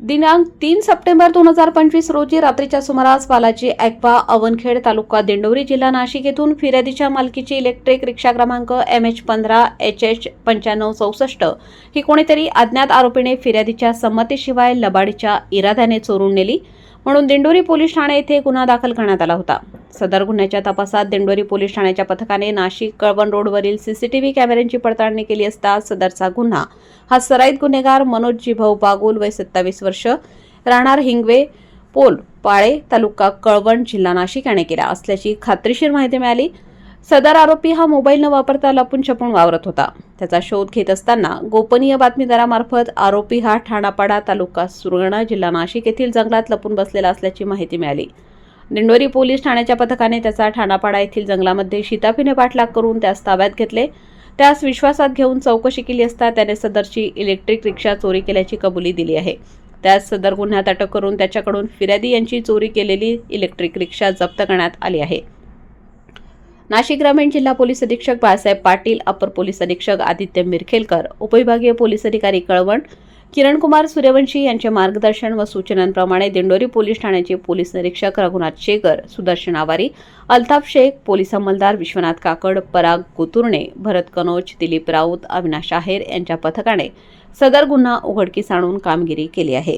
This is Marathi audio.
दिनांक तीन सप्टेंबर दोन हजार पंचवीस रोजी रात्रीच्या सुमारास बालाजी ॲक्वा अवनखेड तालुका दिंडोरी जिल्हा नाशिक येथून फिर्यादीच्या मालकीची इलेक्ट्रिक रिक्षा क्रमांक एम एच पंधरा एच एच पंच्याण्णव चौसष्ट ही कोणीतरी अज्ञात आरोपीने फिर्यादीच्या संमतीशिवाय लबाडीच्या इराद्याने चोरून नेली. म्हणून दिंडोरी पोलीस ठाणे येथे गुन्हा दाखल करण्यात आला होता. सदर गुन्ह्याच्या तपासात दिंडोरी पोलीस ठाण्याच्या पथकाने नाशिक कळवण रोडवरील सीसीटीव्ही कॅमेऱ्यांची पडताळणी केली असता सदरचा गुन्हा. हा सराईत गुन्हेगार मनोज जिभाऊ बागुल वय सत्तावीस वर्ष राहणार हिंगवे पोल पाळे तालुका कळवण जिल्हा नाशिक याने केला असल्याची खात्रीशीर माहिती मिळाली. सदर आरोपी हा मोबाईल न वापरता लपून छपून वावरत होता. त्याचा शोध घेत असताना गोपनीय बातमीदारामार्फत आरोपी हा ठाणापाडा तालुका सुरगणा जिल्हा नाशिक येथील जंगलात लपून बसलेला असल्याची माहिती मिळाली. दिंडोरी पोलीस ठाण्याच्या पथकाने त्याचा ठाणापाडा येथील जंगलामध्ये शिताफीने पाठलाग करून त्यास ताब्यात घेतले. त्यास विश्वासात घेऊन चौकशी केली असता त्याने सदरची इलेक्ट्रिक रिक्षा चोरी केल्याची कबुली दिली आहे. त्यास सदर गुन्ह्यात अटक करून त्याच्याकडून फिर्यादी यांची चोरी केलेली इलेक्ट्रिक रिक्षा जप्त करण्यात आली आहे. नाशिक ग्रामीण जिल्हा पोलीस अधीक्षक बाळासाहेब पाटील अपर पोलीस अधीक्षक आदित्य मिरखेलकर उपविभागीय पोलीस अधिकारी कळवण किरणकुमार सूर्यवंशी यांचे मार्गदर्शन व सूचनांप्रमाणे दिंडोरी पोलीस ठाण्याचे पोलीस निरीक्षक रघुनाथ शेगर सुदर्शन आवारी अल्ताफ शेख पोलीस अंमलदार विश्वनाथ काकड पराग कुतुरणे भरत कनोज दिलीप राऊत अविनाश आहेर यांच्या पथकाने सदर गुन्हा उघडकीस आणून कामगिरी केली आहे.